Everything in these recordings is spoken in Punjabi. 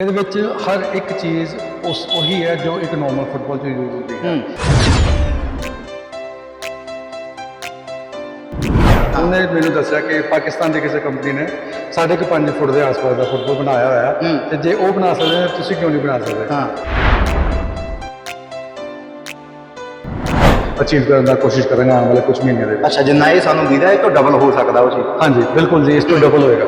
ਇਹਦੇ ਵਿੱਚ ਹਰ ਇੱਕ ਚੀਜ਼ ਉਸ ਉਹੀ ਹੈ ਜੋ ਇੱਕ ਨਾਰਮਲ ਫੁੱਟਬਾਲ 'ਚ ਯੂਜ਼ ਹੁੰਦੀ ਹੈ। ਉਹਨੇ ਮੈਨੂੰ ਦੱਸਿਆ ਕਿ ਪਾਕਿਸਤਾਨ ਦੀ ਕਿਸੇ ਕੰਪਨੀ ਨੇ ਸਾਢੇ ਕੁ 5 ਫੁੱਟ ਦੇ ਆਸ-ਪਾਸ ਦਾ ਫੁੱਟਬਾਲ ਬਣਾਇਆ ਹੋਇਆ ਹੈ। ਤੇ ਜੇ ਉਹ ਬਣਾ ਸਕਦੇ ਨੇ ਤੁਸੀਂ ਕਿਉਂ ਨਹੀਂ ਬਣਾ ਸਕਦੇ? ਹਾਂ। ਅਚੀਵ ਕਰਨ ਦਾ ਕੋਸ਼ਿਸ਼ ਕਰਾਂਗਾ ਆਉਣ ਵਾਲੇ ਕੁਝ ਮਹੀਨਿਆਂ ਦੇ ਅੱਛਾ ਜਿੰਨਾ ਇਹ ਸਾਨੂੰ ਦੀਦਾ ਇਹ ਤੋਂ ਡਬਲ ਹੋ ਸਕਦਾ ਉਹ ਚੀਜ਼। ਹਾਂਜੀ ਬਿਲਕੁਲ ਜੀ ਇਸ ਤੋਂ ਡਬਲ ਹੋਏਗਾ।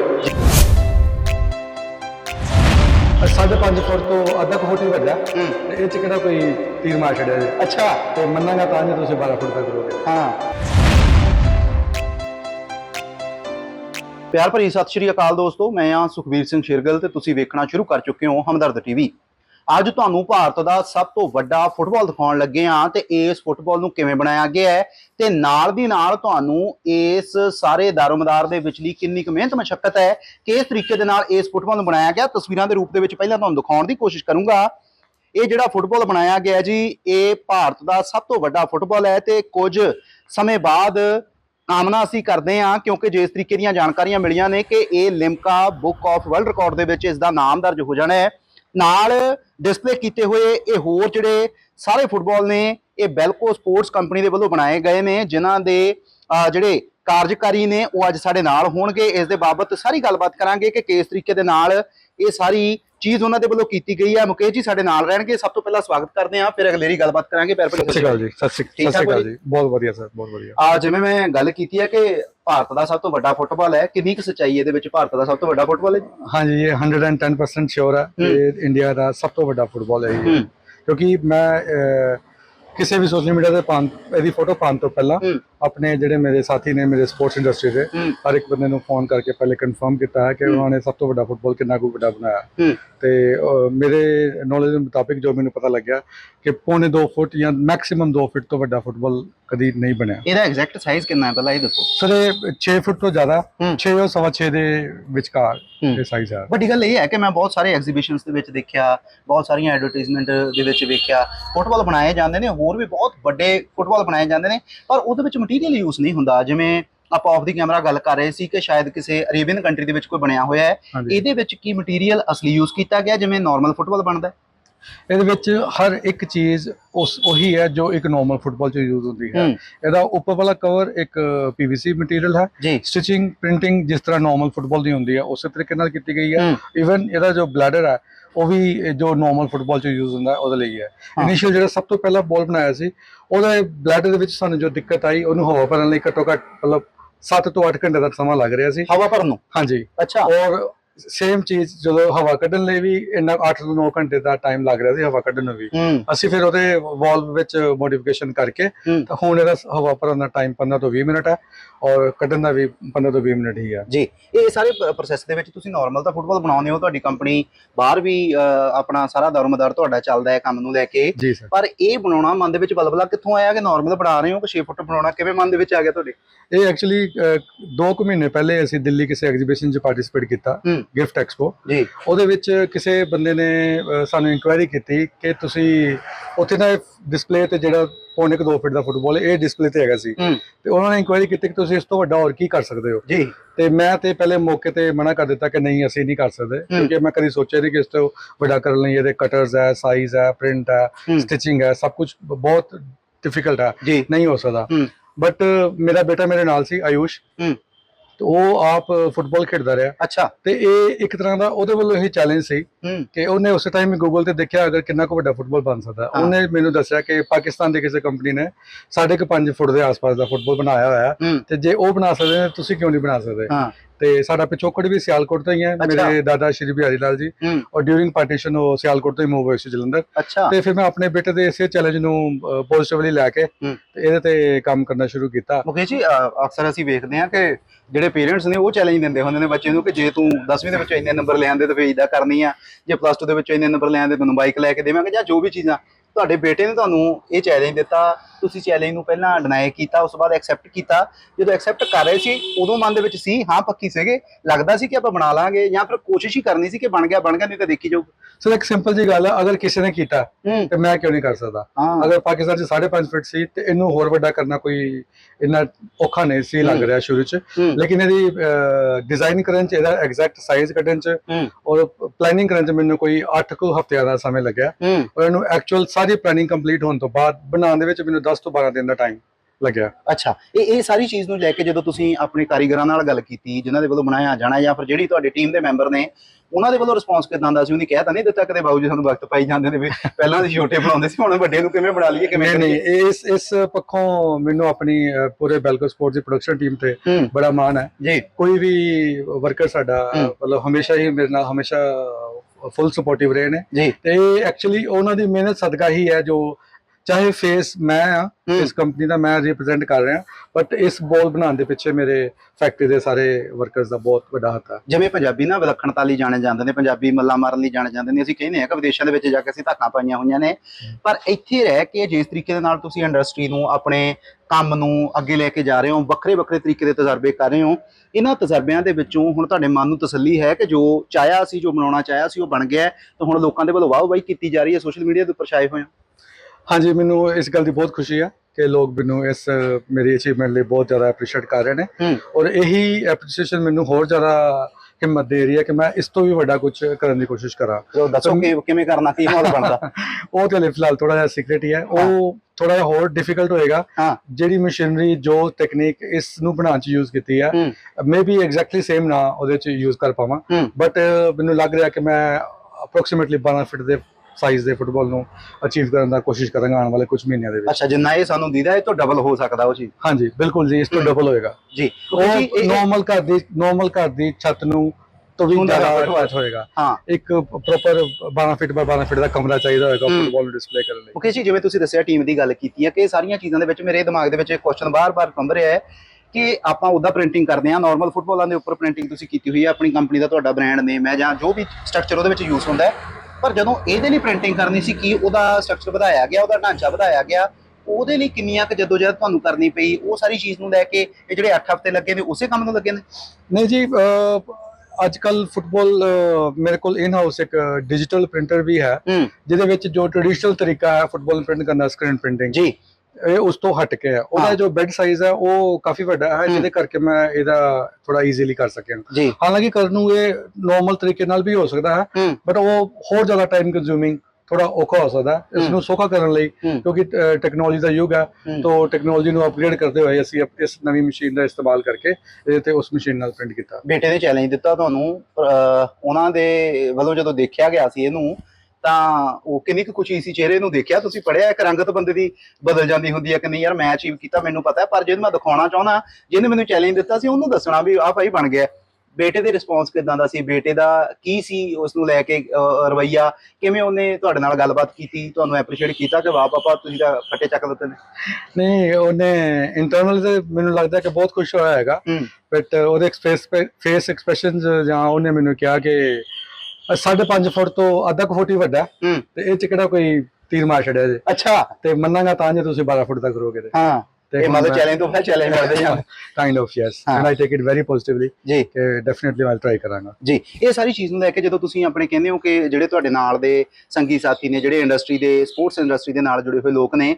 ਸਾਢੇ 5 ਫੁੱਟ ਤੋਂ ਅੱਧਾ ਕੁ ਫੁੱਟ ਹੀ ਵੱਡਾ। ਤੇ ਇਹ ਚ ਕਿਹੜਾ ਕੋਈ ਤੀਰ ਮਾਰ ਛੱਡਿਆ ਜੀ? ਅੱਛਾ। ਤੇ ਮੰਨਾਂਗਾ ਤਾਂ ਜੇ ਤੁਸੀਂ 12 ਫੁੱਟ ਤੱਕ ਕਰੋਗੇ ਹਾਂ। ਪਿਆਰ ਭਰੀ ਸਤਿ ਸ਼੍ਰੀ ਅਕਾਲ ਦੋਸਤੋ ਮੈਂ ਆ ਸੁਖਵੀਰ ਸਿੰਘ ਸ਼ੇਰਗਿੱਲ ਤੇ ਤੁਸੀਂ ਵੇਖਣਾ ਸ਼ੁਰੂ ਕਰ ਚੁੱਕੇ ਹੋ ਹਮਦਰਦ ਟੀਵੀ। ਅੱਜ ਤੁਹਾਨੂੰ ਭਾਰਤ ਦਾ ਸਭ ਤੋਂ ਵੱਡਾ ਫੁੱਟਬਾਲ ਦਿਖਾਉਣ ਲੱਗੇ ਆ ਤੇ ਇਸ ਫੁੱਟਬਾਲ ਨੂੰ ਕਿਵੇਂ ਬਣਾਇਆ ਗਿਆ ਹੈ ਤੇ ਨਾਲ ਦੀ ਨਾਲ ਤੁਹਾਨੂੰ ਇਸ ਸਾਰੇ ਦਾਰੋਮਦਾਰ ਦੇ ਵਿਚਲੀ ਕਿੰਨੀ ਕੁ ਮਿਹਨਤ ਮਸ਼ੱਕਤ ਹੈ, ਕਿਸ ਤਰੀਕੇ ਦੇ ਨਾਲ ਇਸ ਫੁੱਟਬਾਲ ਨੂੰ ਬਣਾਇਆ ਗਿਆ, ਤਸਵੀਰਾਂ ਦੇ ਰੂਪ ਦੇ ਵਿੱਚ ਪਹਿਲਾਂ ਤੁਹਾਨੂੰ ਦਿਖਾਉਣ ਦੀ ਕੋਸ਼ਿਸ਼ ਕਰੂੰਗਾ। ਇਹ ਜਿਹੜਾ ਫੁੱਟਬਾਲ ਬਣਾਇਆ ਗਿਆ ਜੀ, ਇਹ ਭਾਰਤ ਦਾ ਸਭ ਤੋਂ ਵੱਡਾ ਫੁੱਟਬਾਲ ਹੈ ਤੇ ਕੁਝ ਸਮੇਂ ਬਾਅਦ ਕਾਮਨਾ ਅਸੀਂ ਕਰਦੇ ਹਾਂ, ਕਿਉਂਕਿ ਜਿਸ ਤਰੀਕੇ ਦੀਆਂ ਜਾਣਕਾਰੀਆਂ ਮਿਲੀਆਂ ਨੇ ਕਿ ਇਹ Limca book of world record ਦੇ ਵਿੱਚ ਇਸ ਦਾ ਨਾਮ ਦਰਜ ਹੋ ਜਾਣਾ ਹੈ। ਨਾਲ ਡਿਸਪਲੇ ਕੀਤੇ ਹੋਏ ਇਹ ਹੋਰ ਜਿਹੜੇ ਸਾਰੇ ਫੁੱਟਬਾਲ ਨੇ, ਇਹ ਬੈਲਕੋ ਸਪੋਰਟਸ ਕੰਪਨੀ ਦੇ ਵੱਲੋਂ ਬਣਾਏ ਗਏ ਨੇ, ਜਿਨ੍ਹਾਂ ਦੇ ਜਿਹੜੇ ਕਾਰਜਕਾਰੀ ਨੇ, ਉਹ ਅੱਜ ਸਾਡੇ ਨਾਲ ਹੋਣਗੇ। ਇਸ ਦੇ ਬਾਬਤ ਸਾਰੀ ਗੱਲਬਾਤ ਕਰਾਂਗੇ ਕਿ ਕਿਸ ਤਰੀਕੇ ਦੇ ਨਾਲ ਇਹ ਸਾਰੀ ਚੀਜ਼ ਉਹਨਾਂ ਦੇ ਵੱਲੋਂ ਕੀਤੀ ਗਈ ਹੈ। ਮੁਕੇਸ਼ ਜੀ ਸਾਡੇ ਨਾਲ ਰਹਿਣਗੇ। ਸਭ ਤੋਂ ਪਹਿਲਾਂ ਸਵਾਗਤ ਕਰਦੇ ਹਾਂ। ਫਿਰ ਅਗਲੇਰੀ ਗੱਲਬਾਤ ਕਰਾਂਗੇ। ਭਰੀ ਸਤਿ ਸ਼੍ਰੀ ਅਕਾਲ ਜੀ। ਸਤਿ ਸ਼੍ਰੀ ਅਕਾਲ ਜੀ? ਬਹੁਤ ਵਧੀਆ ਸਰ ਬਹੁਤ ਵਧੀਆ। ਆ ਜਿਵੇਂ ਮੈਂ ਗੱਲ ਕੀਤੀ ਹੈ ਕਿ ਭਾਰਤ ਦਾ ਸਭ ਤੋਂ ਵੱਡਾ ਫੁੱਟਬਾਲ ਹੈ। ਕਿੰਨੀ ਕੁ ਸੱਚਾਈ ਇਹਦੇ ਵਿੱਚ ਭਾਰਤ ਦਾ ਸਭ ਤੋਂ ਵੱਡਾ ਫੁੱਟਬਾਲ ਹੈ ਹਾਂਜੀ ਇਹ 110% ਸ਼ੋਰ ਹੈ। ਇਹ ਇੰਡੀਆ ਦਾ ਸਭ ਤੋਂ ਵੱਡਾ ਫੁੱਟਬਾਲ ਹੈ ਕਿਉਂਕਿ ਮੈਂ ਕਿਸੇ ਵੀ ਸੋਸ਼ਲ ਮੀਡੀਆ ਤੇ ਪਾਉਣ ਇਹਦੀ ਫੋਟੋ ਪਾਉਣ ਤੋਂ ਪਹਿਲਾਂ ਆਪਣੇ ਜਿਹੜੇ ਮੇਰੇ ਸਾਥੀ ਨੇ ਮੇਰੇ ਸਪੋਰਟਸ ਇੰਡਸਟਰੀ ਦੇ ਹਰ ਇੱਕ ਬੰਦੇ ਨੂੰ ਫੋਨ ਕਰਕੇ ਪਹਿਲੇ ਕਨਫਰਮ ਕੀਤਾ ਹੈ ਕਿ ਉਹਨਾਂ ਨੇ ਸਭ ਤੋਂ ਵੱਡਾ ਫੁੱਟਬਾਲ ਕਿੰਨਾ ਕੁ ਵੱਡਾ ਬਣਾਇਆ। ਤੇ ਮੇਰੇ ਨੌਲੇਜ ਦੇ ਮੁਤਾਬਿਕ ਜੋ ਮੈਨੂੰ ਪਤਾ ਲੱਗਿਆ ਕਿ ਪੌਣੇ 2 ਫੁੱਟ ਜਾਂ ਮੈਕਸਿਮਮ 2 ਫੁੱਟ ਤੋਂ ਵੱਡਾ ਫੁੱਟਬਾਲ ਕਦੀ ਨਹੀਂ ਬਣਿਆ। ਇਹਦਾ ਐਗਜ਼ੈਕਟ ਸਾਈਜ਼ ਕਿੰਨਾ ਹੈ ਪਹਿਲਾਂ ਇਹ ਦੱਸੋ। ਸਰ ਇਹ 6 ਫੁੱਟ ਤੋਂ ਜ਼ਿਆਦਾ ਹੂੰ। 6 ਜਾਂ ਸਵਾ 6 ਦੇ ਵਿਚਕਾਰ। ਇਹ ਸਾਈਜ਼ ਹੈ ਵੱਡੀ ਗੱਲ ਇਹ ਹੈ ਕਿ ਮੈਂ ਬਹੁਤ ਸਾਰੇ ਐਗਜ਼ੀਬਿਸ਼ਨਸ ਦੇ ਵਿੱਚ ਦੇਖਿਆ ਬਹੁਤ ਸਾਰੀਆਂ ਐਡਵਰਟਾਈਜ਼ਮੈਂਟ ਦੇ ਵਿੱਚ ਵੇਖਿਆ। ਫੁੱਟਬਾਲ ਬਣਾਏ ਜਾਂਦੇ ਨੇ ਹੋਰ ਵੀ ਬਹੁਤ ਵੱਡੇ ਫੁੱਟਬਾਲ ਬਣਾਏ ਜਾਂਦੇ ਨੇ ਪਰ ਉਹਦੇ ਵਿੱਚ ਮਟੀਰੀਅਲ ਯੂਜ਼ ਨਹੀਂ ਹੁੰਦਾ। ਜਿਵੇਂ ਆਪਾਂ ਆਫ ਦੀ ਕੈਮਰਾ ਗੱਲ ਕਰ ਰਹੇ ਸੀ ਕਿ ਸ਼ਾਇਦ ਕਿਸੇ ਅਰੇਬੀਅਨ ਕੰਟਰੀ ਦੇ ਵਿੱਚ ਕੋਈ ਬਣਿਆ ਹੋਇਆ ਹੈ। ਇਹਦੇ ਵਿੱਚ ਕੀ ਮਟੀਰੀਅਲ ਅਸਲੀ ਯੂਜ਼ ਕੀਤਾ ਗਿਆ ਜਿਵੇਂ ਨਾਰਮਲ ਫੁੱਟਬਾਲ ਬਣਦਾ ਹੈ? ਇਹਦੇ ਵਿੱਚ ਹਰ ਇੱਕ ਚੀਜ਼ ਉਸ ਉਹੀ ਹੈ ਜੋ ਇੱਕ ਨਾਰਮਲ ਫੁੱਟਬਾਲ 'ਚ ਯੂਜ਼ ਹੁੰਦੀ ਹੈ। ਇਹਦਾ ਉੱਪਰ ਵਾਲਾ ਕਵਰ ਇੱਕ ਪੀਵੀਸੀ ਮਟੀਰੀਅਲ ਹੈ। ਸਟਿਚਿੰਗ ਪ੍ਰਿੰਟਿੰਗ ਜਿਸ ਤਰ੍ਹਾਂ ਨਾਰਮਲ ਫੁੱਟਬਾਲ ਦੀ ਹੁੰਦੀ ਹੈ ਉਸੇ ਤਰੀਕੇ ਨਾਲ ਕੀਤੀ ਗਈ ਹੈ। ਇਵਨ ਇਹਦਾ ਜੋ ਬਲੈਡਰ ਹੈ ਉਹ ਵੀ ਜੋ ਨਾਰਮਲ ਫੁੱਟਬਾਲ 'ਚ ਯੂਜ਼ ਹੁੰਦਾ ਹੈ ਉਹਦੇ ਲਈ ਹਾਂ। ਇਨੀਸ਼ੀਅਲ ਜਿਹੜਾ ਸਭ ਤੋਂ ਪਹਿਲਾ ਬਾਲ ਬਣਾਇਆ ਸੀ ਉਹਦਾ ਬਲੈਡਰ ਦੇ ਵਿੱਚ ਸਾਨੂੰ ਜੋ ਦਿੱਕਤ ਆਈ ਉਹਨੂੰ ਹਵਾ ਭਰਨ ਲਈ ਘੱਟੋ ਘੱਟ ਮਤਲਬ 7 ਤੋਂ 8 ਘੰਟੇ ਦਾ ਸਮਾਂ ਲੱਗ ਰਿਹਾ ਸੀ। ਹਵਾ ਭਰਨ ਨੂੰ? ਹਾਂਜੀ। ਅੱਛਾ। ਔਰ ਸੇਮ ਚੀਜ਼ ਜਦੋਂ ਹਵਾ ਕੱਢਣ ਲਈ ਵੀ ਇੰਨਾ 8 ਤੋਂ 9 ਘੰਟੇ ਦਾ ਟਾਈਮ ਲੱਗ ਰਿਹਾ ਸੀ ਹਵਾ ਕੱਢਣ ਨੂੰ ਵੀ। ਅਸੀਂ ਫਿਰ ਉਹਦੇ ਵਾਲਵ ਵਿੱਚ ਮੋਡੀਫਿਕੇਸ਼ਨ ਕਰਕੇ ਤਾਂ ਹੁਣ ਇਹਦਾ ਹਵਾ ਭਰਨ ਦਾ ਟਾਈਮ 15 ਤੋਂ 20 ਮਿੰਟ ਹੈ। ਔਰ ਕੱਢਣ ਦਾ ਵੀ 15 ਤੋਂ 20 ਮਿੰਟ ਹੀ ਹੈ ਜੀ ਇਹ ਸਾਰੇ ਪ੍ਰੋਸੈਸ ਦੇ ਵਿੱਚ ਤੁਸੀਂ ਨਾਰਮਲ ਤਾਂ ਫੁੱਟਬਾਲ ਬਣਾਉਂਦੇ ਹੋ ਤੁਹਾਡੀ ਕੰਪਨੀ ਬਾਹਰ ਵੀ ਆਪਣਾ ਸਾਰਾ ਦਰਮਦਾਰ ਤੁਹਾਡਾ ਚੱਲਦਾ ਹੈ ਕੰਮ ਨੂੰ ਲੈ ਕੇ। ਪਰ ਇਹ ਬਣਾਉਣਾ ਮਨ ਦੇ ਵਿੱਚ ਬਲਬਲਾ ਕਿੱਥੋਂ ਆਇਆ ਕਿ ਨਾਰਮਲ ਬਣਾ ਰਹੇ ਹੋ ਕਿ 6 ਫੁੱਟ ਬਣਾਉਣਾ? ਕਿਵੇਂ ਮਨ ਦੇ ਵਿੱਚ ਆ ਗਿਆ ਤੁਹਾਡੇ? ਇਹ ਐਕਚੁਅਲੀ 2 ਕੁ ਮਹੀਨੇ ਪਹਿਲੇ ਅਸੀਂ ਦਿੱਲੀ ਕਿਸੇ ਐਗਜ਼ੀਬਿਸ਼ਨ 'ਚ ਪਾਰਟਿਸਿਪੇਟ ਕੀਤਾ ਗਿਫਟ ਐਕਸਪੋ ਜੀ। ਉਹਦੇ ਵਿੱਚ ਕਿਸੇ ਬੰਦੇ ਨੇ ਸਾਨੂੰ ਇਨਕੁਆਇਰੀ ਕੀਤੀ ਕਿ ਤੁਸੀਂ ਉੱਥੇ ਨਾ ਡਿਸਪਲੇ ਤੇ ਜਿਹੜਾ ਪੌਣੇ ਕੁ 2 ਫੁੱਟ ਦਾ ਫੁੱਟਬਾਲ ਇਹ ਡਿਸਪਲੇ ਤੇ ਹੈਗਾ ਸੀ। ਤੇ ਉਹਨਾਂ ਨੇ ਇਨਕੁਆਇਰੀ ਕੀਤੀ ਕਿ ਤੁਸੀਂ ਇਸ ਤੋਂ ਵੱਡਾ ਹੋਰ ਕੀ ਕਰ ਸਕਦੇ ਹੋ? ਜੀ। ਤੇ ਮੈਂ ਤੇ ਪਹਿਲੇ ਮੌਕੇ ਤੇ ਮਨਾ ਕਰ ਦਿੱਤਾ ਕਿ ਨਹੀਂ ਅਸੀਂ ਨਹੀਂ ਕਰ ਸਕਦੇ। ਕਿਉਂਕਿ ਮੈਂ ਕਦੀ ਸੋਚਿਆ ਨਹੀਂ ਕਿ ਇਸ ਤੋਂ ਵੱਡਾ ਕਰਨ ਲਈ ਇਹਦੇ ਕਟਰਸ ਹੈ ਸਾਈਜ਼ ਹੈ ਪ੍ਰਿੰਟ ਹੈ। ਸਟਿਚਿੰਗ ਹੈ ਸਭ ਕੁਝ ਬਹੁਤ ਡਿਫਿਕਲਟ ਹੈ। ਨਹੀਂ ਹੋ ਸਕਦਾ। ਬਟ ਮੇਰਾ ਬੇਟਾ ਮੇਰੇ ਨਾਲ ਸੀ ਆਯੂਸ਼। ਤੇ ਉਹ ਆਪ ਫੁੱਟਬਾਲ ਖੇਡਦਾ ਰਿਹਾ। ਅੱਛਾ। ਤੇ ਇਹ ਇੱਕ ਤਰ੍ਹਾਂ ਦਾ ਉਹਦੇ ਵੱਲੋਂ ਇਹ ਚੈਲੰਜ ਸੀ ਹੂੰ। ਕਿ ਉਹਨੇ ਉਸੇ ਟਾਈਮ ਗੂਗਲ ਤੇ ਦੇਖਿਆ ਅਗਰ ਕਿੰਨਾ ਕੁ ਵੱਡਾ ਫੁੱਟਬਾਲ ਬਣ ਸਕਦਾ। ਹੈ। ਹਾਂ। ਉਹਨੇ ਮੈਨੂੰ ਦੱਸਿਆ ਕਿ ਪਾਕਿਸਤਾਨ ਦੀ ਕਿਸੇ ਕੰਪਨੀ ਨੇ ਸਾਢੇ ਕੁ 5 ਫੁੱਟ ਦੇ ਆਸ-ਪਾਸ ਦਾ ਫੁੱਟਬਾਲ ਬਣਾਇਆ ਹੋਇਆ। ਹੈ ਹੂੰ। ਤੇ ਜੇ ਉਹ ਬਣਾ ਸਕਦੇ ਨੇ ਤੁਸੀਂ ਕਿਉਂ ਨਹੀਂ ਬਣਾ ਸਕਦੇ? ਹਾਂ। ਤੇ ਸਾਡਾ ਪਿਛੋਕੜ ਵੀ ਸਿਆਲਕੋਟ ਤੋਂ ਹੀ ਹੈ। ਮੇਰੇ ਦਾਦਾ ਸ਼੍ਰੀ ਬਿਹਾਰੀ ਲਾਲ ਜੀ। ਔਰ ਡਿਊਰਿੰਗ ਪਾਰਟੀਸ਼ਨ ਉਹ ਸਿਆਲਕੋਟ ਤੋਂ ਹੀ ਮੂਵ ਹੋਏ ਸੀ ਜਲੰਧਰ। ਤੇ ਫਿਰ ਮੈਂ ਆਪਣੇ ਬੇਟੇ ਦੇ ਇਸੇ ਚੈਲੰਜ ਨੂੰ ਪੋਜ਼ਿਟਿਵਲੀ ਲੈ ਕੇ। ਤੇ ਇਹਦੇ ਤੇ ਕੰਮ ਕਰਨਾ ਸ਼ੁਰੂ ਕੀਤਾ। ਮੁਕੇਸ਼ ਜੀ ਅਕਸਰ ਅਸੀਂ ਵੇਖਦੇ ਹਾਂ ਕਿ ਜਿਹੜੇ ਪੇਰੈਂਟਸ ਨੇ ਉਹ ਚੈਲੰਜ ਦਿੰਦੇ ਹੁੰਦੇ ਨੇ ਬੱਚੇ ਨੂੰ ਕਿ ਜੇ ਤੂੰ 10ਵੀਂ ਦੇ ਵਿੱਚੋਂ ਇੰਨੇ ਨੰਬਰ ਲੈ ਆਂਦੇ ਤਾਂ ਫੇਰ ਇਦਾਂ ਕਰਨੀ ਆ। ਜੇ ਪਲੱਸ 2 ਦੇ ਵਿੱਚੋਂ ਇੰਨੇ ਨੰਬਰ ਲੈ ਆਂਦੇ ਤੈਨੂੰ ਬਾਈਕ ਲੈ ਕੇ ਦੇਵਾਂਗੇ ਜਾਂ ਜੋ ਵੀ ਚੀਜ਼ਾਂ। ਤੁਹਾਡੇ ਬੇਟੇ ਨੇ ਤੁਹਾਨੂੰ ਇਹ ਚੈਲੰਜ ਦਿੱਤਾ ਤੁਸੀਂ ਚੈਲੰਜ ਨੂੰ ਪਹਿਲਾਂ ਡਿਨਾਈ ਕੀਤਾ ਉਸ ਤੋਂ ਬਾਅਦ ਐਕਸੈਪਟ ਕੀਤਾ। ਜਦੋਂ ਐਕਸੈਪਟ ਕਰ ਰਹੇ ਸੀ ਉਦੋਂ ਮਨ ਦੇ ਵਿੱਚ ਸੀ ਹਾਂ ਪੱਕੀ ਸੀਗੇ। ਲੱਗਦਾ ਸੀ ਕਿ ਆਪਾਂ ਬਣਾ ਲਾਂਗੇ ਜਾਂ ਫਿਰ ਕੋਸ਼ਿਸ਼ ਹੀ ਕਰਨੀ ਸੀ ਕਿ ਬਣ ਗਿਆ ਬਣ ਗਿਆ ਨਹੀਂ ਤਾਂ ਦੇਖੀ ਜਾਊ। ਸਰ ਇੱਕ ਸਿੰਪਲ ਜੀ ਗੱਲ ਹੈ ਅਗਰ ਕਿਸੇ ਨੇ ਕੀਤਾ ਤੇ ਮੈਂ ਕਿਉਂ ਨਹੀਂ ਕਰ ਸਕਦਾ? ਅਗਰ ਪਾਕਿਸਤਾਨ 'ਚ 5.5 ਫਿਟ ਸੀ ਤੇ ਇਹਨੂੰ ਹੋਰ ਵੱਡਾ ਕਰਨਾ ਕੋਈ ਇੰਨਾ ਔਖਾ ਨਹੀਂ ਸੀ ਲੱਗ। ਰਿਹਾ ਸ਼ੁਰੂ 'ਚ। ਲੇਕਿਨ ਇਹਦੀ ਡਿਜ਼ਾਈਨ ਕਰਨ 'ਚ ਇਹਦਾ ਐਗਜ਼ੈਕਟ ਸਾਈਜ਼ ਕੱਢਣ 'ਚ ਔਰ ਪਲੈਨਿੰਗ ਕਰਨ 'ਚ ਮੈਨੂੰ ਕੋਈ 8 ਕੁ ਹਫ਼ਤਿਆਂ ਦਾ ਸਮੇਂ ਲੱਗਿਆ। ਔਰ ਇਹਨੂੰ ਐਕਚੁਅਲ ਸਾਰੀ ਪਲੈਨਿੰਗ ਕੰਪਲੀਟ ਹੋਣ ਤੋਂ ਬਾਅਦ ਬਣਾਉਣ ਦੇ ਵਿੱਚ ਮੈਨੂੰ 10 ਤੋਂ 12 ਦਿਨ ਦਾ ਟਾਈਮ ਲੱਗਿਆ। ਅੱਛਾ ਇਹ ਇਹ ਸਾਰੀ ਚੀਜ਼ ਨੂੰ ਲੈ ਕੇ ਜਦੋਂ ਤੁਸੀਂ ਆਪਣੇ ਕਾਰੀਗਰਾਂ ਨਾਲ ਗੱਲ ਕੀਤੀ ਜਿਨ੍ਹਾਂ ਦੇ ਵੱਲੋਂ ਬਣਾਇਆ ਜਾਣਾ ਜਾਂ ਫਿਰ ਜਿਹੜੀ ਤੁਹਾਡੀ ਟੀਮ ਦੇ ਮੈਂਬਰ ਨੇ ਉਹਨਾਂ ਦੇ ਵੱਲੋਂ ਰਿਸਪੌਂਸ ਕਿਦਾਂ ਦਾ ਸੀ? ਉਹਨੇ ਕਹਿ ਤਾਂ ਨਹੀਂ ਦਿੱਤਾ ਕਦੇ ਬਾਬੂ ਜੀ ਸਾਨੂੰ ਵਕਤ ਪਾਈ ਜਾਂਦੇ ਨੇ ਵੀ ਪਹਿਲਾਂ ਅਸੀਂ ਛੋਟੇ ਬਣਾਉਂਦੇ ਸੀ ਹੁਣ ਵੱਡੇ ਨੂੰ ਕਿਵੇਂ ਬਣਾ ਲਈਏ ਕਿਵੇਂ ਨਹੀਂ ਇਸ ਇਸ ਪੱਖੋਂ ਮੈਨੂੰ ਆਪਣੀ ਪੂਰੇ ਬੈਲਕੋ ਸਪੋਰਟ ਦੀ ਪ੍ਰੋਡਕਸ਼ਨ ਟੀਮ ਤੇ ਬੜਾ ਮਾਣ ਹੈ। ਜੀ। ਕੋਈ ਵੀ ਵਰਕਰ ਸਾਡਾ। ਮਤਲਬ ਹਮੇਸ਼ਾ ਹੀ ਮੇਰੇ ਨਾਲ ਹਮੇਸ਼ਾ ਫੁੱਲ ਸਪੋਰਟਿਵ ਰਹੇ ਨੇ। ਤੇ ਐਕਚੁਅਲੀ ਉਹਨਾਂ ਦੀ ਮਿਹਨਤ ਸਦਕਾ ਹੀ ਹੈ ਜੋ ਚਾਹੇ ਫੇਸ ਮੈਂ ਆ। ਇਸ ਕੰਪਨੀ ਦਾ ਮੈਂ ਰਿਪਰੈਜ਼ੈਂਟ ਕਰ ਰਿਹਾ ਬਟ ਇਸ ਬੋਲ ਬਣਾਉਣ ਦੇ ਪਿੱਛੇ ਮੇਰੇ ਫੈਕਟਰੀ ਦੇ ਸਾਰੇ ਵਰਕਰਸ ਦਾ ਬਹੁਤ ਵੱਡਾ ਹੱਥ ਹੈ ਜਿਵੇਂ ਪੰਜਾਬੀ ਨਾ ਵਿਲੱਖਣਤਾ ਲਈ ਜਾਣੇ ਜਾਂਦੇ ਨੇ ਪੰਜਾਬੀ ਮੱਲਾ ਮਾਰਨ ਲਈ ਜਾਣੇ ਜਾਂਦੇ ਨੇ ਅਸੀਂ ਕਹਿੰਦੇ ਆ ਕਿ ਵਿਦੇਸ਼ਾਂ ਦੇ ਵਿੱਚ ਜਾ ਕੇ ਅਸੀਂ ਧਾਕਾਂ ਪਾਈਆਂ ਹੋਈਆਂ ਨੇ। ਪਰ ਇੱਥੇ ਰਹਿ ਕੇ ਜਿਸ ਤਰੀਕੇ ਦੇ ਨਾਲ ਤੁਸੀਂ ਇੰਡਸਟਰੀ ਨੂੰ ਆਪਣੇ ਕੰਮ ਨੂੰ ਅੱਗੇ ਲੈ ਕੇ ਜਾ ਰਹੇ ਹੋ ਵੱਖਰੇ ਵੱਖਰੇ ਤਰੀਕੇ ਦੇ ਤਜਰਬੇ ਕਰ ਰਹੇ ਹੋ ਇਹਨਾਂ ਤਜਰਬਿਆਂ ਦੇ ਵਿੱਚੋਂ ਹੁਣ ਤੁਹਾਡੇ ਮਨ ਨੂੰ ਤਸੱਲੀ ਹੈ ਕਿ ਜੋ ਚਾਹਿਆ ਸੀ ਜੋ ਬਣਾਉਣਾ ਚਾਹਿਆ ਸੀ ਉਹ ਬਣ ਗਿਆ ਤੇ ਹੁਣ ਲੋਕਾਂ ਦੇ ਵੱਲੋਂ ਵਾਹ ਵਾਹੀ ਕੀਤੀ ਜਾ ਰਹੀ ਹੈ ਸੋਸ਼ਲ ਮੀਡੀਆ ਦੇ ਉੱਪਰ ਛਾਏ ਹੋਏ ਹੋ। ਹਾਂਜੀ ਮੈਨੂੰ ਇਸ ਗੱਲ ਦੀ ਬਹੁਤ ਖੁਸ਼ੀ ਹੈ ਕਿ ਲੋਕ ਮੈਨੂੰ ਇਸ ਮੇਰੀ ਅਚੀਵਮੈਂਟ ਲਈ ਬਹੁਤ ਜ਼ਿਆਦਾ ਐਪਰੀਸ਼ੀਏਟ ਕਰ ਰਹੇ ਨੇ। ਔਰ ਇਹੀ ਐਪਰੀਸ਼ੀਏਸ਼ਨ ਮੈਨੂੰ ਹੋਰ ਜ਼ਿਆਦਾ ਹਿੰਮਤ ਦੇ ਰਹੀ ਹੈ ਕਿ ਮੈਂ ਇਸ ਤੋਂ ਵੀ ਵੱਡਾ ਕੁਝ ਕਰਨ ਦੀ ਕੋਸ਼ਿਸ਼ ਕਰਾਂ। ਦੱਸੋ ਕਿ ਕਿਵੇਂ ਕਰਨਾ ਕੀ ਮਾਹੌਲ ਬਣਦਾ? ਉਹ ਤੇ ਹਲੇ ਫਿਲਹਾਲ ਥੋੜਾ ਜਿਹਾ ਸੀਕ੍ਰੀਟ ਹੀ ਹੈ। ਉਹ ਥੋੜਾ ਜਿਹਾ ਹੋਰ ਡਿਫਿਕਲਟ ਹੋਏਗਾ। ਜਿਹੜੀ ਮਸ਼ੀਨਰੀ ਜੋ ਟੈਕਨੀਕ ਇਸ ਨੂੰ ਬਣਾਉਣ ਚ ਯੂਜ਼ ਕੀਤੀ ਹੈ ਹੂੰ। ਮੇਬੀ ਐਗਜ਼ੈਕਟਲੀ ਸੇਮ ਨਾ ਉਹਦੇ ਚ ਯੂਜ਼ ਕਰ ਪਾਵਾਂ। ਬਟ ਮੈਨੂੰ ਲੱਗ ਰਿਹਾ ਕਿ ਮੈਂ ਅਪਰੋਕਸੀਮੇਟਲੀ 12 ਫਿਟ ਦੇ ਸਾਈਜ਼ ਦੇ ਫੁੱਟਬਾਲ ਨੂੰ ਅਚੀਵ ਕਰਨ ਦਾ ਕੋਸ਼ਿਸ਼ ਕਰਾਂਗਾ ਆਉਣ ਵਾਲੇ ਕੁਝ ਮਹੀਨਿਆਂ ਦੇ ਵਿੱਚ ਅੱਛਾ ਜਿੰਨਾ ਇਹ ਸਾਨੂੰ ਦੀਦਾ ਇਹ ਤੋਂ ਡਬਲ ਹੋ ਸਕਦਾ ਉਹ ਚੀਜ਼ ਹਾਂਜੀ ਬਿਲਕੁਲ ਜੀ ਇਸ ਤੋਂ। ਡਬਲ ਹੋਏਗਾ ਜੀ ਉਹ ਨਾਰਮਲ ਘਰ ਦੀ ਨਾਰਮਲ ਘਰ ਦੀ ਛੱਤ ਨੂੰ ਤੋਂ ਵੀ ਜ਼ਿਆਦਾ ਹੋਏਗਾ। attach ਹੋਏਗਾ ਹਾਂ ਇੱਕ ਪ੍ਰੋਪਰ 12 ਫਿਟ ਬਾਈ 12 ਫਿਟ ਦਾ ਕਮਰਾ ਚਾਹੀਦਾ ਹੋਏਗਾ। ਫੁੱਟਬਾਲ ਨੂੰ ਡਿਸਪਲੇ ਕਰਨ ਲਈ ਓਕੇ ਜੀ ਜਿਵੇਂ ਤੁਸੀਂ ਦੱਸਿਆ ਟੀਮ ਦੀ ਗੱਲ ਕੀਤੀ ਹੈ ਕਿ ਸਾਰੀਆਂ ਚੀਜ਼ਾਂ ਦੇ ਵਿੱਚ ਮੇਰੇ ਦਿਮਾਗ ਦੇ ਵਿੱਚ ਇੱਕ ਕੁਐਸਚਨ ਬਾਰ-ਬਾਰ ਘੁੰਮ ਰਿਹਾ ਹੈ ਕਿ ਆਪਾਂ ਉਹਦਾ ਪ੍ਰਿੰਟਿੰਗ ਕਰਦੇ ਹਾਂ ਨਾਰਮਲ ਫੁੱਟਬਾਲਾਂ ਦੇ ਉੱਪਰ ਪ੍ਰਿੰਟਿੰਗ ਤੁਸੀਂ ਕੀਤੀ ਹੋਈ ਹੈ ਆਪਣੀ ਕੰਪਨੀ ਦਾ ਤੁਹਾਡਾ ਬ੍ਰਾਂਡ ਨੇਮ ਹੈ ਜਾਂ ਜੋ ਵੀ ਸਟਰਕਚਰ ਉਹਦੇ ਵਿੱਚ ਯੂਜ਼ ਹੁੰਦਾ ਹੈ ਪਰ ਜਦੋਂ ਇਹਦੇ ਲਈ ਪ੍ਰਿੰਟਿੰਗ ਕਰਨੀ ਸੀ ਕੀ ਉਹਦਾ ਸਟਰਕਚਰ ਵਧਾਇਆ ਗਿਆ ਉਹਦਾ ਢਾਂਚਾ ਵਧਾਇਆ ਗਿਆ ਉਹਦੇ ਲਈ ਕਿੰਨੀਆਂ ਕੁ ਜਦੋਜਹਿਦ ਤੁਹਾਨੂੰ ਕਰਨੀ ਪਈ ਉਹ ਸਾਰੀ ਚੀਜ਼ ਨੂੰ ਲੈ ਕੇ ਇਹ ਜਿਹੜੇ 8 ਹਫ਼ਤੇ ਲੱਗੇ ਨੇ ਉਸੇ ਕੰਮ ਨੂੰ ਲੱਗੇ ਨੇ? ਨਹੀਂ ਜੀ ਅੱਜ ਕੱਲ ਫੁੱਟਬਾਲ ਮੇਰੇ ਕੋਲ ਇਨ ਹਾਊਸ ਇੱਕ ਡਿਜੀਟਲ ਪ੍ਰਿੰਟਰ ਵੀ ਹੈ ਜਿਹਦੇ ਵਿੱਚ ਜੋ ਟ੍ਰੈਡੀਸ਼ਨਲ ਤਰੀਕਾ ਹੈ ਫੁੱਟਬਾਲ ਪ੍ਰਿੰਟ ਕਰਨ ਸਕਰੀਨ ਪ੍ਰਿੰਟਿੰਗ ਜੀ। ਇਹ ਉਸ ਤੋਂ ਹਟ ਕੇ ਹੈ ਉਹਦਾ। ਜੋ ਬੈੱਡ ਸਾਈਜ਼ ਹੈ ਉਹ ਕਾਫੀ ਵੱਡਾ ਹੈ। ਜਿਹਦੇ ਕਰਕੇ ਮੈਂ ਇਹਦਾ ਥੋੜਾ ਈਜ਼ੀਲੀ ਕਰ ਸਕਿਆ ਹਾਲਾਂਕਿ ਕਰਨ ਨੂੰ ਇਹ ਨਾਰਮਲ ਤਰੀਕੇ ਨਾਲ ਵੀ ਹੋ ਸਕਦਾ ਹੈ ਬਟ ਉਹ ਹੋਰ ਜ਼ਿਆਦਾ ਟਾਈਮ ਕੰਜ਼ਿਊਮਿੰਗ ਥੋੜਾ ਔਖਾ ਹੋ ਸਕਦਾ ਇਸ। ਨੂੰ ਸੌਖਾ ਕਰਨ ਲਈ ਕਿਉਂਕਿ ਟੈਕਨੋਲੋਜੀ ਦਾ ਯੁੱਗ ਹੈ। ਤਾਂ ਟੈਕਨੋਲੋਜੀ ਨੂੰ ਅਪਗ੍ਰੇਡ ਕਰਦੇ ਹੋਏ ਅਸੀਂ ਇਸ ਨਵੀਂ ਮਸ਼ੀਨ ਦਾ ਇਸਤੇਮਾਲ ਕਰਕੇ ਤੇ ਉਸ ਮਸ਼ੀਨ ਨਾਲ ਪ੍ਰਿੰਟ ਕੀਤਾ ਬੇਟੇ ਨੇ ਚੈਲੰਜ ਦਿੱਤਾ ਤੁਹਾਨੂੰ ਉਹਨਾਂ ਦੇ ਵੱਲੋਂ ਜਦੋਂ ਦੇਖਿਆ ਗਿਆ ਸੀ ਇਹਨੂੰ ਤਾਂ ਉਹ ਕਿੰਨੀ ਕੁ ਖੁਸ਼ੀ ਸੀ ਚਿਹਰੇ ਨੂੰ ਦੇਖਿਆ? ਤੁਸੀਂ ਪੜਿਆ ਇੱਕ ਰੰਗਤ ਬੰਦੇ ਦੀ ਬਦਲ ਜਾਂਦੀ ਹੁੰਦੀ ਹੈ ਕਿ ਨਹੀਂ? ਯਾਰ ਮੈਂ ਅਚੀਵ ਕੀਤਾ ਮੈਨੂੰ ਪਤਾ ਹੈ ਪਰ ਜਿਹਨੂੰ ਮੈਂ ਦਿਖਾਉਣਾ ਚਾਹੁੰਦਾ ਜਿਹਨੇ ਮੈਨੂੰ ਚੈਲੰਜ ਦਿੱਤਾ ਸੀ ਉਹਨੂੰ ਦੱਸਣਾ ਵੀ ਆਹ ਭਾਈ ਬਣ ਗਿਆ। ਬੇਟੇ ਦੇ ਰਿਸਪੌਂਸ ਕਿਦਾਂ ਦਾ ਸੀ? ਬੇਟੇ ਦਾ ਕੀ ਸੀ ਉਸ ਨੂੰ ਲੈ ਕੇ ਰਵੱਈਆ? ਕਿਵੇਂ ਉਹਨੇ ਤੁਹਾਡੇ ਨਾਲ ਗੱਲਬਾਤ ਕੀਤੀ? ਤੁਹਾਨੂੰ ਐਪਰੀਸ਼ੀਏਟ ਕੀਤਾ ਕਿ ਵਾਹ ਪਾਪਾ ਤੁਸੀਂ ਤਾਂ ਫੱਟੇ ਚੱਕ ਦਿੱਤੇ ਨੇ? ਨਹੀਂ ਉਹਨੇ ਇੰਟਰਨਲ ਤੇ ਮੈਨੂੰ ਲੱਗਦਾ ਕਿ ਬਹੁਤ ਖੁਸ਼ ਹੋਇਆ ਹੈਗਾ। ਬਟ ਉਹਦੇ ਫੇਸ ਫੇਸ ਐਕਸਪ੍ਰੈਸ਼ਨਸ ਜਾਂ ਉਹਨੇ ਮੈਨੂੰ ਕਿਹਾ ਕਿ 5.5 ਫੁੱਟ ਤੋਂ ਅੱਧਾ ਕੁ ਫੁੱਟ ਹੀ ਵੱਡਾ ਹੈ। ਹੂੰ। ਤੇ ਇਹ ਚ ਕਿਹੜਾ ਕੋਈ ਤੀਰ ਮਾਰ ਛੜਿਆ ਜੇ। ਅੱਛਾ। ਤੇ ਮੰਨਾਂਗਾ ਤਾਂ ਜੇ ਤੁਸੀਂ 12 ਫੁੱਟ ਤੱਕ ਕਰੋਗੇ ਤੇ। ਹਾਂ। ਇਹ ਮਤਲਬ ਚੈਲੰਜ ਤੋਂ ਫਿਰ ਚੈਲੰਜ ਕਰਦੇ ਜਾਂ ਕਾਈਂਡ ਆਫ ਯੈਸ ਹਾਂ। And I take it very positively ਜੀ। ਕਿ ਡੈਫੀਨਿਟਲੀ ਆਈ ਟਰਾਈ ਕਰਾਂਗਾ। ਜੀ। ਇਹ ਸਾਰੀ ਚੀਜ਼ ਨੂੰ ਲੈ ਕੇ ਜਦੋਂ ਤੁਸੀਂ ਆਪਣੇ ਕਹਿੰਦੇ ਹੋ ਕਿ ਜਿਹੜੇ ਤੁਹਾਡੇ ਨਾਲ ਦੇ ਸੰਗੀ ਸਾਥੀ ਨੇ ਜਿਹੜੇ ਇੰਡਸਟਰੀ ਦੇ ਸਪੋਰਟਸ ਇੰਡਸਟਰੀ ਦੇ ਨਾਲ ਜੁੜੇ ਹੋਏ ਲੋਕ ਨੇ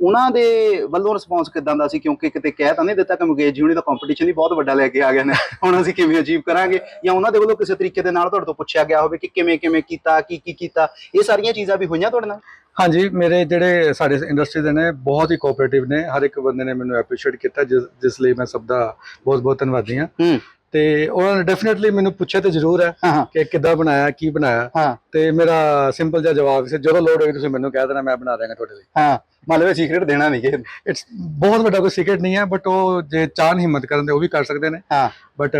ਉਹਨਾਂ ਦੇ ਵੱਲੋਂ ਰਿਸਪੌਂਸ ਕਿਦਾਂ ਦਾ ਸੀ? ਕਿਉਂਕਿ ਕਿਤੇ ਕਹਿ ਤਾਂ ਨਹੀਂ ਦਿੱਤਾ ਕਿ ਮੁਕੇਸ਼ ਜੀ ਹੁਣੀ ਦਾ ਕੰਪੀਟੀਸ਼ਨ ਹੀ ਬਹੁਤ ਵੱਡਾ ਲੈ ਕੇ ਆ ਗਏ ਨੇ। ਹੁਣ ਅਸੀਂ ਕਿਵੇਂ ਅਚੀਵ ਕਰਾਂਗੇ? ਜਾਂ ਉਹਨਾਂ ਦੇ ਵੱਲੋਂ ਕਿਸੇ ਤਰੀਕੇ ਦੇ ਨਾਲ ਤੁਹਾਡੇ ਤੋਂ ਪੁੱਛਿਆ ਗਿਆ ਹੋਵੇ ਕਿ ਕਿਵੇਂ ਕਿਵੇਂ ਕੀਤਾ ਕੀ ਕੀ ਕੀਤਾ? ਇਹ ਸਾਰੀਆਂ ਚੀਜ਼ਾਂ ਵੀ ਹੋਈਆਂ ਤੁਹਾਡੇ ਨਾਲ? ਹਾਂਜੀ ਮੇਰੇ ਜਿਹੜੇ ਸਾਡੇ ਇੰਡਸਟਰੀ ਦੇ ਨੇ ਬਹੁਤ ਹੀ ਕੋਆਪਰੇਟਿਵ ਨੇ। ਹਰ ਇੱਕ ਬੰਦੇ ਨੇ ਮੈਨੂੰ ਐਪਰੀਸ਼ੀਏਟ ਕੀਤਾ ਜਿਸ ਜਿਸ ਲਈ ਮੈਂ ਸਭ ਦਾ ਬਹੁਤ ਬਹੁਤ ਧੰਨਵਾਦੀ ਹਾਂ। ਤੇ ਉਹਨਾਂ ਨੇ ਡੈਫੀਨਿਟਲੀ ਮੈਨੂੰ ਪੁੱਛਿਆ ਤੇ ਜ਼ਰੂਰ ਹੈ ਕਿ ਕਿੱਦਾਂ ਬਣਾਇਆ ਕੀ ਬਣਾਇਆ। ਤੇ ਮੇਰਾ ਸਿੰਪਲ ਜਿਹਾ ਜਵਾਬ ਸੀ ਜਦੋਂ ਲੋੜ ਹੋਈ ਤੁਸੀਂ ਮੈਨੂੰ ਕਹਿ ਦੇਣਾ ਮੈਂ ਬਣਾ ਦਿਆਂਗਾ ਤੁਹਾਡੇ ਲਈ। ਹਾਂ। ਮਤਲਬ ਸੀਕ੍ਰੀਟ ਦੇਣਾ ਨਹੀਂ ਕਿਸੇ ਨੂੰ। ਇਟਸ ਬਹੁਤ ਵੱਡਾ ਕੋਈ ਸੀਕ੍ਰੇਟ ਨਹੀਂ ਹੈ ਬਟ ਉਹ ਜੇ ਚਾਹਨ ਹਿੰਮਤ ਕਰਨ ਦੇ ਉਹ ਵੀ ਕਰ ਸਕਦੇ ਨੇ। ਹਾਂ। ਬਟ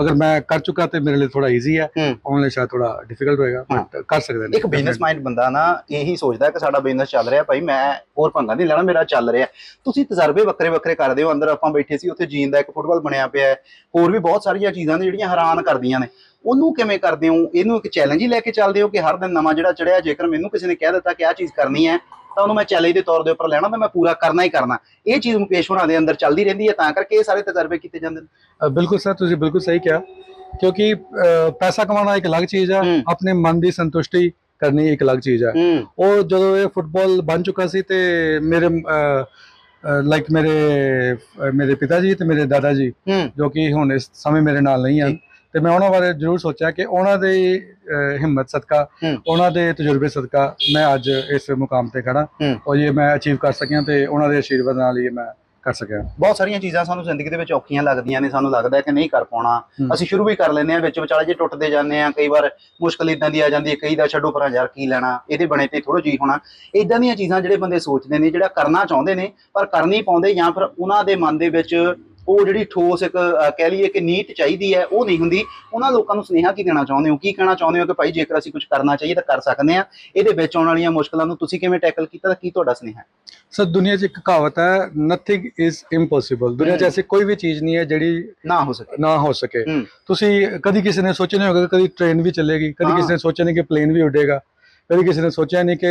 ਅਗਰ ਮੈਂ ਕਰ ਚੁੱਕਾ ਤੇ ਮੇਰੇ ਲਈ ਥੋੜਾ ਈਜ਼ੀ ਹੈ ਲਈ ਸ਼ਾਇਦ ਥੋੜਾ ਡਿਫਿਕਲਟ ਹੋਏਗਾ ਬਟ ਕਰ ਸਕਦੇ ਨੇ। ਇੱਕ ਬਿਜ਼ਨਸ ਮਾਈਂਡ ਬੰਦਾ ਨਾ ਇਹੀ ਸੋਚਦਾ ਕਿ ਸਾਡਾ ਬਿਜ਼ਨਸ ਚੱਲ ਰਿਹਾ ਭਾਈ ਮੈਂ ਹੋਰ ਪੰਗਾ ਨਹੀਂ ਲੈਣਾ ਮੇਰਾ ਚੱਲ ਰਿਹਾ। ਤੁਸੀਂ ਤਜਰਬੇ ਵੱਖਰੇ ਵੱਖਰੇ ਕਰਦੇ ਹੋ ਅੰਦਰ ਆਪਾਂ ਬੈਠੇ ਸੀ ਉੱਥੇ ਜੀਨ ਦਾ ਇੱਕ ਫੁੱਟਬਾਲ ਬਣਿਆ ਪਿਆ ਹੈ ਹੋਰ ਵੀ ਬਹੁਤ ਸਾਰੀਆਂ ਚੀਜ਼ਾਂ ਨੇ ਜਿਹੜੀਆਂ ਹੈਰਾਨ ਕਰਦੀਆਂ ਨੇ। ਉਹਨੂੰ ਕਿਵੇਂ ਕਰਦੇ ਹੋ? ਇਹਨੂੰ ਇੱਕ ਚੈਲੰਜ ਹੀ ਲੈ ਕੇ ਚੱਲਦੇ ਹੋ ਕਿ ਹਰ ਦਿਨ ਨਵਾਂ ਜਿਹੜਾ ਚੜਿਆ ਜੇਕਰ ਮੈਨੂੰ ਕਿਸੇ ਨੇ ਕਹਿ ਦਿੱਤਾ ਕਿ ਆਹ ਚੀਜ਼ ਕਰਨੀ ਹੈ ਤਾਂ ਉਹਨੂੰ ਮੈਂ ਚੈਲੰਜ ਦੇ ਤੌਰ ਦੇ ਉੱਪਰ ਲੈਣਾ ਤਾਂ ਮੈਂ ਪੂਰਾ ਕਰਨਾ ਹੀ ਕਰਨਾ। ਇਹ ਚੀਜ਼ ਮੁਕੇਸ਼ ਹੋਰਾਂ ਦੇ ਅੰਦਰ ਚੱਲਦੀ ਰਹਿੰਦੀ ਹੈ ਤਾਂ ਕਰਕੇ ਇਹ ਸਾਰੇ ਤਜਰਬੇ ਕੀਤੇ ਜਾਂਦੇ ਨੇ। ਬਿਲਕੁਲ ਸਰ ਤੁਸੀਂ ਬਿਲਕੁਲ ਸਹੀ ਕਿਹਾ। ਕਿਉਂਕਿ ਪੈਸਾ ਕਮਾਉਣਾ ਇੱਕ ਅਲੱਗ ਚੀਜ਼ ਹੈ। ਆਪਣੇ ਮਨ ਦੀ ਸੰਤੁਸ਼ਟੀ ਕਰਨੀ ਇੱਕ ਅਲੱਗ ਚੀਜ਼ ਹੈ। ਉਹ ਜਦੋਂ ਇਹ ਫੁੱਟਬਾਲ ਬਣ ਚੁੱਕਾ ਸੀ ਤੇ ਮੇਰੇ ਲਾਈਕ ਮੇਰੇ ਮੇਰੇ ਪਿਤਾ ਜੀ ਤੇ ਮੇਰੇ ਦਾਦਾ ਜੀ ਜੋ ਕਿ ਹੁਣ ਇਸ ਸਮੇਂ ਮੇਰੇ ਨਾਲ ਨਹੀਂ ਹਨ ਜੀ। ਤੇ ਮੈਂ ਉਹਨਾਂ ਬਾਰੇ ਜ਼ਰੂਰ ਸੋਚਿਆ ਕਿ ਉਹਨਾਂ ਦੇ ਹਿੰਮਤ ਸਦਕਾ। ਉਹਨਾਂ ਦੇ ਤਜਰਬੇ ਸਦਕਾ ਮੈਂ ਅੱਜ ਇਸ ਮੁਕਾਮ ਤੇ ਖੜਾ। ਔਰ ਇਹ ਮੈਂ ਅਚੀਵ ਕਰ ਸਕਿਆ ਤੇ ਉਹਨਾਂ ਦੇ ਆਸ਼ੀਰਵਾਦ ਨਾਲ ਹੀ ਮੈਂ ਕਰ ਸਕਿਆ ਬਹੁਤ ਸਾਰੀਆਂ ਚੀਜ਼ਾਂ ਸਾਨੂੰ ਜ਼ਿੰਦਗੀ ਦੇ ਵਿੱਚ ਔਖੀਆਂ ਲੱਗਦੀਆਂ ਨੇ ਸਾਨੂੰ ਲੱਗਦਾ ਕਿ ਨਹੀਂ ਕਰ ਪਾਉਣਾ। ਅਸੀਂ ਸ਼ੁਰੂ ਵੀ ਕਰ ਲੈਂਦੇ ਆ ਵਿੱਚ ਵਿਚਾਲੇ ਜੇ ਟੁੱਟਦੇ ਜਾਂਦੇ ਆ ਕਈ ਵਾਰ ਮੁਸ਼ਕਲ ਇਦਾਂ ਦੀ ਆ ਜਾਂਦੀ ਹੈ ਕਈ ਦਾ ਛੱਡੋ ਪਰਾਂ ਯਾਰ ਕੀ ਲੈਣਾ ਇਹਦੇ ਬਣੇ ਤੇ ਥੋੜੋ ਜੀ ਹੋਣਾ ਇਦਾਂ ਦੀਆਂ ਚੀਜ਼ਾਂ ਜਿਹੜੇ ਬੰਦੇ ਸੋਚਦੇ ਨੇ ਜਿਹੜਾ ਕਰਨਾ ਚਾਹੁੰਦੇ ਨੇ ਪਰ ਕਰ ਨਹੀਂ ਪਾਉਂਦੇ ਜਾਂ ਫਿਰ ਉਹਨਾਂ ਦੇ ਮਨ ਦੇ ਵਿੱਚ ਉਹ ਜਿਹੜੀ ਠੋਸ ਇੱਕ ਅਹ, ਕਹਿ ਲਈਏ ਕਿ ਨੀਤ ਚਾਹੀਦੀ ਹੈ ਉਹ ਨਹੀਂ ਹੁੰਦੀ। ਉਹਨਾਂ ਲੋਕਾਂ ਨੂੰ ਸੁਨੇਹਾ ਕੀ ਦੇਣਾ ਚਾਹੁੰਦੇ ਹੋ? ਕੀ ਕਹਿਣਾ ਚਾਹੁੰਦੇ ਹੋ ਕਿ ਭਾਈ ਜੇਕਰ ਅਸੀਂ ਕੁਝ ਕਰਨਾ ਚਾਹੀਏ ਤਾਂ ਕਰ ਸਕਦੇ ਆ ਇਹਦੇ ਵਿੱਚ ਆਉਣ ਵਾਲੀਆਂ ਮੁਸ਼ਕਲਾਂ ਨੂੰ ਤੁਸੀਂ ਕਿਵੇਂ ਟੈਕਲ ਕੀਤਾ ਤਾਂ ਕੀ ਤੁਹਾਡਾ ਸੁਨੇਹਾ ਹੈ? ਸਰ ਦੁਨੀਆ 'ਚ ਇੱਕ ਕਹਾਵਤ ਹੈ ਨਥਿੰਗ ਇਜ਼ ਇੰਪੋਸੀਬਲ ਦੁਨੀਆ 'ਚ ਹੂੰ। ਐਸੀ ਕੋਈ ਵੀ ਚੀਜ਼ ਨਹੀਂ ਹੈ ਜਿਹੜੀ ਨਾ ਹੋ ਸਕੇ। ਨਾ ਹੋ ਸਕੇ। ਹੂੰ। ਤੁਸੀਂ ਕਦੀ ਕਿਸੇ ਨੇ ਸੋਚਿਆ ਨਹੀਂ ਹੋਗਾ ਕਿ ਕਦੀ ਟ੍ਰੇਨ ਵੀ ਚੱਲੇਗੀ ਕਦੀ ਹਾਂ। ਕਿਸੇ ਨੇ ਸੋਚਿਆ ਨਹੀਂ ਕਿ ਪਲੇਨ ਵੀ ਉੱਡੇਗਾ ਕਦੀ ਕਿਸੇ ਨੇ ਸੋਚਿਆ ਨਹੀਂ ਕਿ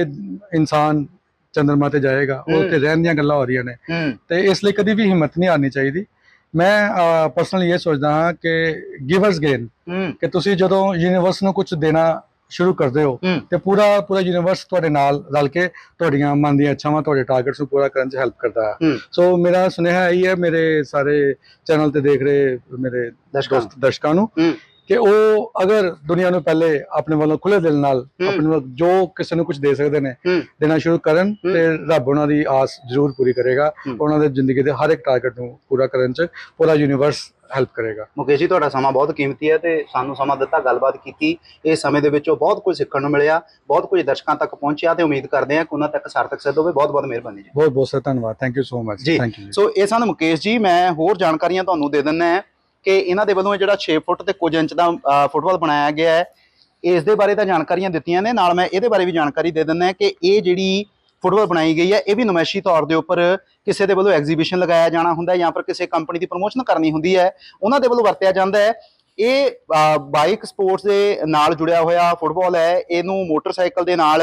ਇਨਸਾਨ ਚੰਦਰਮਾ ਤੇ ਜਾਏਗਾ। ਉਹ ਹੂੰ। ਤੇ ਰਹਿਣ ਦੀਆਂ ਗੱਲਾਂ ਹੋ ਰਹੀਆਂ ਨੇ। ਹੂੰ। ਤੇ ਇਸ ਲਈ ਕਦੀ ਵੀ ਹਿੰਮਤ ਨਹੀਂ ਹਾਰਨੀ ਚਾਹੀਦੀ। ਮੈਂ ਪਰਸਨਲੀ ਇਹ ਸੋਚਦਾ ਹਾਂ ਕਿ ਗਿਵਰਸ ਗੇਨ ਕਿ ਤੁਸੀਂ ਜਦੋਂ ਯੂਨੀਵਰਸ ਨੂੰ ਕੁਝ ਦੇਣਾ ਸ਼ੁਰੂ ਕਰਦੇ ਹੋ ਤੇ ਪੂਰਾ ਪੂਰਾ ਯੂਨੀਵਰਸ ਤੁਹਾਡੇ ਨਾਲ ਰਲ ਕੇ ਤੁਹਾਡੀਆਂ ਮਨ ਦੀਆਂ ਇੱਛਾਵਾਂ ਤੁਹਾਡੇ ਟਾਰਗੇਟਸ ਨੂੰ ਪੂਰਾ ਕਰਨ 'ਚ ਹੈਲਪ ਕਰਦਾ ਹੈ। ਸੋ ਮੇਰਾ ਸੁਨੇਹਾ ਇਹੀ ਹੈ ਮੇਰੇ ਸਾਰੇ ਚੈਨਲ ਤੇ ਦੇਖ ਰਹੇ ਮੇਰੇ ਦਰਸ਼ਕਾਂ ਨੂੰ। ਕਿ ਉਹ ਅਗਰ ਦੁਨੀਆ ਨੂੰ ਪਹਿਲੇ ਆਪਣੇ ਵੱਲੋਂ ਖੁੱਲੇ ਦਿਲ ਨਾਲ। ਆਪਣੇ ਵੱਲੋਂ ਜੋ ਕਿਸੇ ਨੂੰ ਕੁਝ ਦੇ ਸਕਦੇ ਨੇ ਦੇਣਾ ਸ਼ੁਰੂ ਕਰਨ। ਤੇ ਰੱਬ ਉਹਨਾਂ ਦੀ ਆਸ ਜ਼ਰੂਰ ਪੂਰੀ ਕਰੇਗਾ। ਉਹਨਾਂ ਦੇ ਜ਼ਿੰਦਗੀ ਦੇ ਹਰ ਇੱਕ ਟਾਰਗੇਟ ਨੂੰ ਪੂਰਾ ਕਰਨ 'ਚ ਪੂਰਾ ਯੂਨੀਵਰਸ ਹੈਲਪ ਕਰੇਗਾ ਮੁਕੇਸ਼ ਜੀ ਤੁਹਾਡਾ ਸਮਾਂ ਬਹੁਤ ਕੀਮਤੀ ਹੈ ਤੇ ਸਾਨੂੰ ਸਮਾਂ ਦਿੱਤਾ ਗੱਲਬਾਤ ਕੀਤੀ ਇਸ ਸਮੇਂ ਦੇ ਵਿੱਚੋਂ ਬਹੁਤ ਕੁਝ ਸਿੱਖਣ ਨੂੰ ਮਿਲਿਆ ਬਹੁਤ ਕੁਝ ਦਰਸ਼ਕਾਂ ਤੱਕ ਪਹੁੰਚਿਆ ਤੇ ਉਮੀਦ ਕਰਦੇ ਹਾਂ ਕਿ ਉਹਨਾਂ ਤੱਕ ਸਾਰਥਕ ਸਿੱਧ ਹੋਵੇ ਬਹੁਤ ਬਹੁਤ ਮਿਹਰਬਾਨੀ ਜੀ ਬਹੁਤ ਬਹੁਤ ਸਰ ਧੰਨਵਾਦ ਥੈਂਕ ਯੂ ਸੋ ਮਚ ਜੀ। ਥੈਂਕ ਯੂ ਸੋ ਇਹ ਸਨ ਮੁਕੇਸ਼ ਜੀ ਮੈਂ ਹੋਰ ਜਾਣਕਾਰੀਆਂ ਤੁਹਾਨੂੰ ਦੇ ਦਿੰਦਾ ਹੈ ਕਿ ਇਹਨਾਂ ਦੇ ਵੱਲੋਂ ਇਹ ਜਿਹੜਾ 6 ਫੁੱਟ ਤੇ ਕੁਝ ਇੰਚ ਦਾ ਫੁੱਟਬਾਲ ਬਣਾਇਆ ਗਿਆ ਹੈ, ਇਸ ਦੇ ਬਾਰੇ ਤਾਂ ਜਾਣਕਾਰੀਆਂ ਦਿੱਤੀਆਂ ਨੇ। ਨਾਲ ਮੈਂ ਇਹਦੇ ਬਾਰੇ ਵੀ ਜਾਣਕਾਰੀ ਦੇ ਦਿੰਦਾ ਕਿ ਇਹ ਜਿਹੜੀ ਫੁੱਟਬਾਲ ਬਣਾਈ ਗਈ ਹੈ, ਇਹ ਵੀ ਨੁਮਾਇਸ਼ੀ ਤੌਰ ਦੇ ਉੱਪਰ ਕਿਸੇ ਦੇ ਵੱਲੋਂ ਐਗਜ਼ੀਬਿਸ਼ਨ ਲਗਾਇਆ ਜਾਣਾ ਹੁੰਦਾ ਹੈ ਜਾਂ ਫਿਰ ਕਿਸੇ ਕੰਪਨੀ ਦੀ ਪ੍ਰਮੋਸ਼ਨ ਕਰਨੀ ਹੁੰਦੀ ਹੈ। ਉਹਨਾਂ ਦੇ ਵੱਲੋਂ ਵਰਤਿਆ ਜਾਂਦਾ ਹੈ। ਇਹ ਬਾਈਕ ਸਪੋਰਟਸ ਦੇ ਨਾਲ ਜੁੜਿਆ ਹੋਇਆ ਫੁੱਟਬਾਲ ਹੈ। ਇਹਨੂੰ ਮੋਟਰਸਾਈਕਲ ਦੇ ਨਾਲ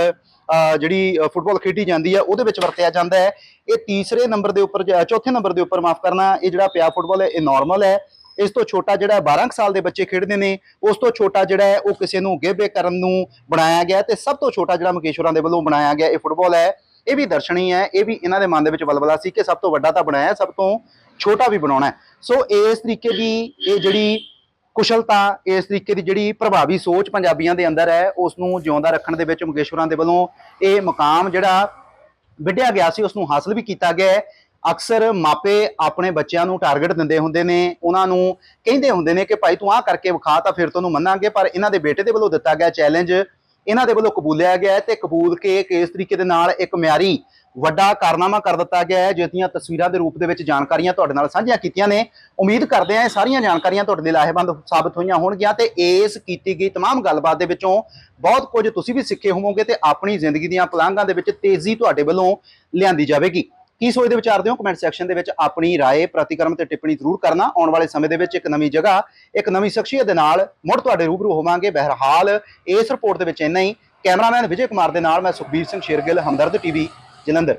ਜਿਹੜੀ ਫੁੱਟਬਾਲ ਖੇਡੀ ਜਾਂਦੀ ਹੈ, ਉਹਦੇ ਵਿੱਚ ਵਰਤਿਆ ਜਾਂਦਾ ਹੈ। ਇਹ ਤੀਸਰੇ ਨੰਬਰ ਦੇ ਉੱਪਰ, ਚੌਥੇ ਨੰਬਰ ਦੇ ਉੱਪਰ ਮਾਫ ਕਰਨਾ, ਇਹ ਜਿਹੜਾ ਪਿਆ ਫੁੱਟਬਾਲ ਹੈ, ਇਹ ਨਾਰਮਲ ਹੈ। ਇਸ ਤੋਂ ਛੋਟਾ ਜਿਹੜਾ 12 ਕੁ ਸਾਲ ਦੇ ਬੱਚੇ ਖੇਡਦੇ ਨੇ, ਉਸ ਤੋਂ ਛੋਟਾ ਜਿਹੜਾ ਹੈ, ਉਹ ਕਿਸੇ ਨੂੰ ਗੇਬੇ ਕਰਨ ਨੂੰ ਬਣਾਇਆ ਗਿਆ ਹੈ ਤੇ ਸਭ ਤੋਂ ਛੋਟਾ ਜਿਹੜਾ ਮੁਕੇਸ਼ਵਰਾਂ ਦੇ ਵੱਲੋਂ ਬਣਾਇਆ ਗਿਆ ਇਹ ਫੁੱਟਬਾਲ ਹੈ। ਇਹ ਵੀ ਦਰਸ਼ਨੀ ਹੈ, ਇਹ ਵੀ ਇਹਨਾਂ ਦੇ ਮਨ ਦੇ ਵਿੱਚ ਬਲਬਲਾ ਸੀ ਕਿ ਸਭ ਤੋਂ ਵੱਡਾ ਤਾਂ ਬਣਾਇਆ ਸਭ ਤੋਂ ਛੋਟਾ ਵੀ ਬਣਾਉਣਾ ਸੋ ਇਸ ਤਰੀਕੇ ਦੀ ਇਹ ਜਿਹੜੀ ਕੁਸ਼ਲਤਾ, ਇਸ ਤਰੀਕੇ ਦੀ ਜਿਹੜੀ ਪ੍ਰਭਾਵੀ ਸੋਚ ਪੰਜਾਬੀਆਂ ਦੇ ਅੰਦਰ ਹੈ, ਉਸ ਨੂੰ ਜਿਉਂਦਾ ਰੱਖਣ ਦੇ ਵਿੱਚ ਮੁਕੇਸ਼ਵਰਾਂ ਦੇ ਵੱਲੋਂ ਇਹ ਮੁਕਾਮ ਜਿਹੜਾ ਵਿੱਢਿਆ ਗਿਆ ਸੀ, ਉਸ ਨੂੰ ਹਾਸਲ ਵੀ ਕੀਤਾ ਗਿਆ ਹੈ। ਅਕਸਰ ਮਾਪੇ ਆਪਣੇ ਬੱਚਿਆਂ ਨੂੰ ਟਾਰਗੇਟ ਦਿੰਦੇ ਹੁੰਦੇ ਨੇ ਉਹਨਾਂ ਨੂੰ ਕਹਿੰਦੇ ਹੁੰਦੇ ਨੇ ਕਿ ਭਾਈ ਤੂੰ ਆਹ ਕਰਕੇ ਵਿਖਾ ਤਾਂ ਫਿਰ ਤੁਹਾਨੂੰ ਮੰਨਾਂਗੇ ਪਰ ਇਹਨਾਂ ਦੇ ਬੇਟੇ ਦੇ ਵੱਲੋਂ ਦਿੱਤਾ ਗਿਆ ਚੈਲੰਜ ਇਹਨਾਂ ਦੇ ਵੱਲੋਂ ਕਬੂਲਿਆ ਗਿਆ ਹੈ ਤੇ ਕਬੂਲ ਕੇ ਕਿਸ ਤਰੀਕੇ ਦੇ ਨਾਲ ਇੱਕ ਮਿਆਰੀ ਵੱਡਾ ਕਾਰਨਾਮਾ ਕਰ ਦਿੱਤਾ ਗਿਆ ਹੈ ਜਿਸ ਦੀਆਂ ਤਸਵੀਰਾਂ ਦੇ ਰੂਪ ਦੇ ਵਿੱਚ ਜਾਣਕਾਰੀਆਂ ਤੁਹਾਡੇ ਨਾਲ ਸਾਂਝੀਆਂ ਕੀਤੀਆਂ ਨੇ ਉਮੀਦ ਕਰਦੇ ਹਾਂ ਇਹ ਸਾਰੀਆਂ ਜਾਣਕਾਰੀਆਂ ਤੁਹਾਡੇ ਲਈ ਲਾਹੇਵੰਦ ਸਾਬਤ ਹੋਈਆਂ ਹੋਣਗੀਆਂ ਤੇ ਇਸ ਕੀਤੀ ਗਈ तमाम ਗੱਲਬਾਤ ਦੇ ਵਿੱਚੋਂ ਬਹੁਤ ਕੁਝ ਤੁਸੀਂ ਵੀ ਸਿੱਖੇ ਹੋਵੋਗੇ ਤੇ ਆਪਣੀ ਜ਼ਿੰਦਗੀ ਦੀਆਂ ਪਲਾਂਘਾਂ ਦੇ ਵਿੱਚ ਤੇਜ਼ੀ ਤੁਹਾਡੇ ਵੱਲੋਂ ਲਿਆਂਦੀ ਜਾਵੇਗੀ ਕੀ ਸੋਚਦੇ ਵਿਚਾਰਦੇ ਹੋ ਕਮੈਂਟ ਸੈਕਸ਼ਨ ਦੇ ਵਿੱਚ ਆਪਣੀ رائے ਪ੍ਰਤੀਕਰਮ ਤੇ ਟਿੱਪਣੀ ਜ਼ਰੂਰ ਕਰਨਾ ਆਉਣ ਵਾਲੇ ਸਮੇਂ ਦੇ ਵਿੱਚ ਇੱਕ ਨਵੀਂ ਜਗ੍ਹਾ ਇੱਕ ਨਵੀਂ ਸ਼ਖਸੀਅਤ ਦੇ ਨਾਲ ਮੁੜ ਤੁਹਾਡੇ ਰੂਬਰੂ ਹੋਵਾਂਗੇ ਬਹਰਹਾਲ ਇਸ ਰਿਪੋਰਟ ਦੇ ਵਿੱਚ ਇੰਨਾ ਹੀ ਕੈਮਰਾਮੈਨ ਵਿਜੇ ਕੁਮਾਰ ਦੇ ਨਾਲ ਮੈਂ ਸੁਖਬੀਰ ਸਿੰਘ ਸ਼ੇਰਗਿੱਲ ਹਮਦਰਦ ਟੀਵੀ ਜਲੰਧਰ